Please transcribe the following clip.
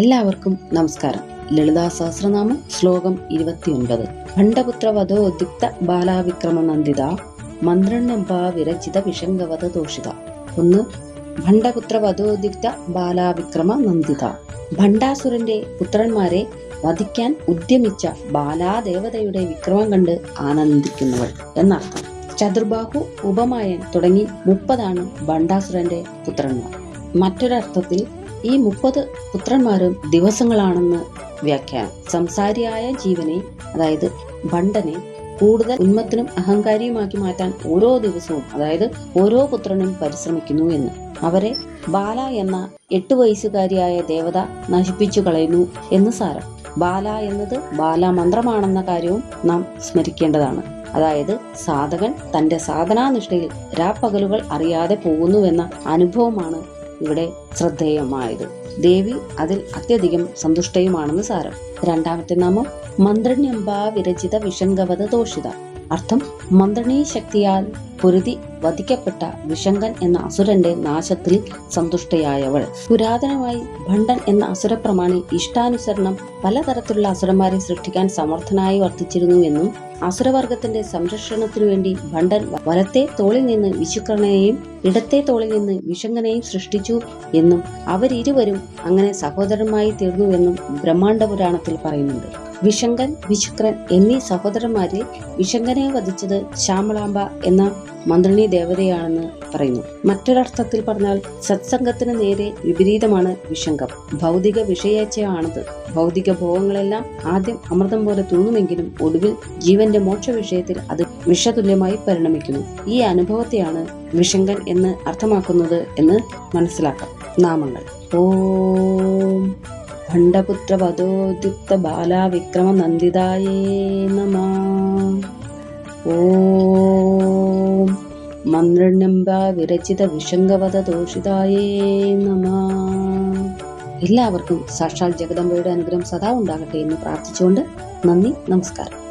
എല്ലാവർക്കും നമസ്കാരം. ലളിതാ സഹസ്രനാമം ശ്ലോകം ഇരുപത്തിയൊൻപത്. ഭണ്ഡപുത്ര വധോദ്യുക്ത ബാലാവിക്രമ നന്ദിത മന്ത്രണ്യംബ വിരചിത വിഷംഗവത ദോഷിത ഒന്ന് ഭണ്ഡപുത്ര വധോദ്യുക്ത ബാലാവിക്രമ നന്ദിത ഭണ്ഡാസുരന്റെ പുത്രന്മാരെ വധിക്കാൻ ഉദ്യമിച്ച ബാലാദേവതയുടെ വിക്രമം കണ്ട് ആനന്ദിക്കുന്നവൾ എന്നർത്ഥം. ചതുർബാഹു ഉപമായൻ തുടങ്ങി മുപ്പതാണ് ഭണ്ഡാസുരന്റെ പുത്രന്മാർ. മറ്റൊരർത്ഥത്തിൽ ഈ മുപ്പത് പുത്രന്മാരും ദിവസങ്ങളാണെന്ന് വ്യാഖ്യാനം. സംസാരിയായ ജീവനെ അതായത് ഭണ്ഡനെ കൂടുതൽ ഉന്മത്തിനും അഹങ്കാരിയുമാക്കി മാറ്റാൻ ഓരോ ദിവസവും അതായത് ഓരോ പുത്രനും പരിശ്രമിക്കുന്നു എന്ന്. അവരെ ബാല എന്ന എട്ട് വയസ്സുകാരിയായ ദേവത നശിപ്പിച്ചു കളയുന്നു എന്ന് സാരം. ബാല എന്നത് ബാലമന്ത്രമാണെന്ന കാര്യവും നാം സ്മരിക്കേണ്ടതാണ്. അതായത് സാധകൻ തന്റെ സാധനാനിഷ്ഠയിൽ രാപ്പകലുകൾ അറിയാതെ പോകുന്നുവെന്ന അനുഭവമാണ് ഇവിടെ ശ്രദ്ധേയമായത്. ദേവി അതിൽ അത്യധികം സന്തുഷ്ടയുമാണെന്ന് സാരം. രണ്ടാമത്തെ നാമം മന്ത്രണ്യംബ വിരചിത വിഷംഗവത ദോഷിത. അർത്ഥം മന്ത്രണീ ശക്തിയാൽ പൊരുതി വധിക്കപ്പെട്ട വിഷങ്കൻ എന്ന അസുരന്റെ നാശത്തിൽ സന്തുഷ്ടയായവൾ. പുരാതനമായി ഭണ്ഡൻ എന്ന അസുരപ്രമാണി ഇഷ്ടാനുസരണം പലതരത്തിലുള്ള അസുരന്മാരെ സൃഷ്ടിക്കാൻ സമർത്ഥനായി വർത്തിച്ചിരുന്നുവെന്നും അസുരവർഗത്തിന്റെ സംരക്ഷണത്തിനു വേണ്ടി ഭണ്ഡൻ വലത്തെ തോളിൽ നിന്ന് വിശുക്രനെയും ഇടത്തെ തോളിൽ നിന്ന് വിഷങ്കനെയും സൃഷ്ടിച്ചു എന്നും അവരിരുവരും അങ്ങനെ സഹോദരന്മായി തീർന്നുവെന്നും ബ്രഹ്മാണ്ഡ പുരാണത്തിൽ പറയുന്നുണ്ട്. വിശങ്കൻ വിശുക്രൻ എന്നീ സഹോദരന്മാരിൽ വിശങ്കനെ വധിച്ചത് ശ്യാമളാംബ എന്ന മന്ത്രിണി ദേവതയാണെന്ന് പറയുന്നു. മറ്റൊരർത്ഥത്തിൽ പറഞ്ഞാൽ സത്സംഗത്തിന് നേരെ വിപരീതമാണ് വിശങ്കം. ഭൗതിക വിഷയച്ചയാണത് ഭൗതിക ഭോഗങ്ങളെല്ലാം ആദ്യം അമൃതം പോലെ തോന്നുമെങ്കിലും ഒടുവിൽ ജീവന്റെ മോക്ഷ വിഷയത്തിൽ അത് വിഷതുല്യമായി പരിണമിക്കുന്നു. ഈ അനുഭവത്തെയാണ് വിശങ്കൻ എന്ന് അർത്ഥമാക്കുന്നത് എന്ന് മനസ്സിലാക്കാം. നാമങ്ങൾ. ഓം. ഭണ്ഡപുത്ര വധോദ്യുക്ത ബാലാവിക്രമ നന്ദിതായേ നമ ഓം മന്ത്രണ്യംബ വിരചിത വിഷംഗവത ദോഷിതായേ നമ എല്ലാവർക്കും സാക്ഷാൽ ജഗദംബയുടെ അനുഗ്രഹം സദാ ഉണ്ടാകട്ടെ എന്ന് പ്രാർത്ഥിച്ചുകൊണ്ട് നന്ദി നമസ്കാരം.